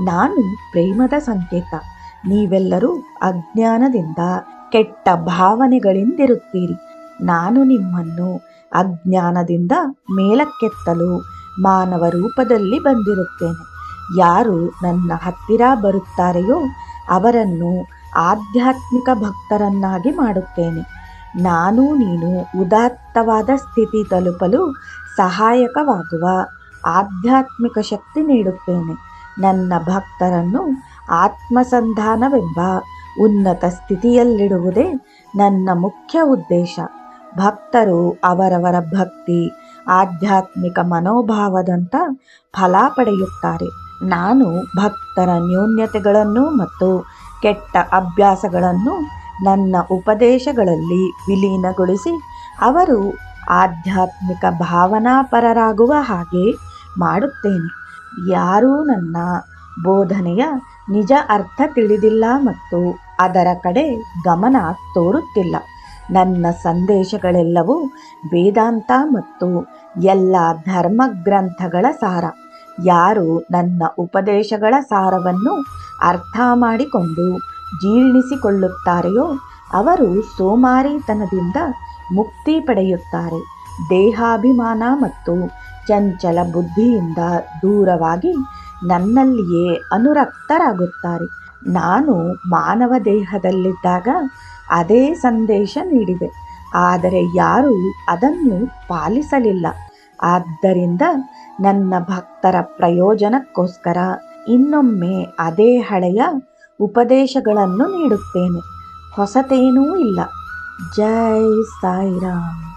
ನಾನು ಪ್ರೇಮದ ಸಂಕೇತ. ನೀವೆಲ್ಲರೂ ಅಜ್ಞಾನದಿಂದ ಕೆಟ್ಟ ಭಾವನೆಗಳಿಂದಿರುತ್ತೀರಿ. ನಾನು ನಿಮ್ಮನ್ನು ಅಜ್ಞಾನದಿಂದ ಮೇಲಕ್ಕೆತ್ತಲು ಮಾನವ ರೂಪದಲ್ಲಿ ಬಂದಿರುತ್ತೇನೆ. ಯಾರು ನನ್ನ ಹತ್ತಿರ ಬರುತ್ತಾರೆಯೋ ಅವರನ್ನು ಆಧ್ಯಾತ್ಮಿಕ ಭಕ್ತರನ್ನಾಗಿ ಮಾಡುತ್ತೇನೆ. ನಾನು ನೀನು ಉದಾತ್ತವಾದ ಸ್ಥಿತಿ ತಲುಪಲು ಸಹಾಯಕವಾಗುವ ಆಧ್ಯಾತ್ಮಿಕ ಶಕ್ತಿ ನೀಡುತ್ತೇನೆ. ನನ್ನ ಭಕ್ತರನ್ನು ಆತ್ಮಸಂಧಾನವೆಂಬ ಉನ್ನತ ಸ್ಥಿತಿಯಲ್ಲಿಡುವುದೇ ನನ್ನ ಮುಖ್ಯ ಉದ್ದೇಶ. ಭಕ್ತರು ಅವರವರ ಭಕ್ತಿ, ಆಧ್ಯಾತ್ಮಿಕ ಮನೋಭಾವದಂಥ ಫಲ ಪಡೆಯುತ್ತಾರೆ. ನಾನು ಭಕ್ತರ ನ್ಯೂನ್ಯತೆಗಳನ್ನು ಮತ್ತು ಕೆಟ್ಟ ಅಭ್ಯಾಸಗಳನ್ನು ನನ್ನ ಉಪದೇಶಗಳಲ್ಲಿ ವಿಲೀನಗೊಳಿಸಿ ಅವರು ಆಧ್ಯಾತ್ಮಿಕ ಭಾವನಾಪರರಾಗುವ ಹಾಗೆ ಮಾಡುತ್ತೇನೆ. ಯಾರೂ ನನ್ನ ಬೋಧನೆಯ ನಿಜ ಅರ್ಥ ತಿಳಿದಿಲ್ಲ ಮತ್ತು ಅದರ ಕಡೆ ಗಮನ ತೋರುತ್ತಿಲ್ಲ. ನನ್ನ ಸಂದೇಶಗಳೆಲ್ಲವೂ ವೇದಾಂತ ಮತ್ತು ಎಲ್ಲ ಧರ್ಮಗ್ರಂಥಗಳ ಸಾರ. ಯಾರು ನನ್ನ ಉಪದೇಶಗಳ ಸಾರವನ್ನು ಅರ್ಥ ಮಾಡಿಕೊಂಡು ಜೀರ್ಣಿಸಿಕೊಳ್ಳುತ್ತಾರೆಯೋ, ಅವರು ಸೋಮಾರಿತನದಿಂದ ಮುಕ್ತಿ ಪಡೆಯುತ್ತಾರೆ. ದೇಹಾಭಿಮಾನ ಮತ್ತು ಚಂಚಲ ಬುದ್ಧಿಯಿಂದ ದೂರವಾಗಿ ನನ್ನಲ್ಲಿಯೇ ಅನುರಕ್ತರಾಗುತ್ತಾರೆ. ನಾನು ಮಾನವ ದೇಹದಲ್ಲಿದ್ದಾಗ ಅದೇ ಸಂದೇಶ ನೀಡಿದೆ. ಆದರೆ ಯಾರೂ ಅದನ್ನು ಪಾಲಿಸಲಿಲ್ಲ. ಆದ್ದರಿಂದ ನನ್ನ ಭಕ್ತರ ಪ್ರಯೋಜನಕ್ಕೋಸ್ಕರ ಇನ್ನೊಮ್ಮೆ ಅದೇ ಹಳೆಯ ಉಪದೇಶಗಳನ್ನು ನೀಡುತ್ತೇನೆ. ಹೊಸತೇನೂ ಇಲ್ಲ. ಜೈ ಸಾಯಿರಾಮ್.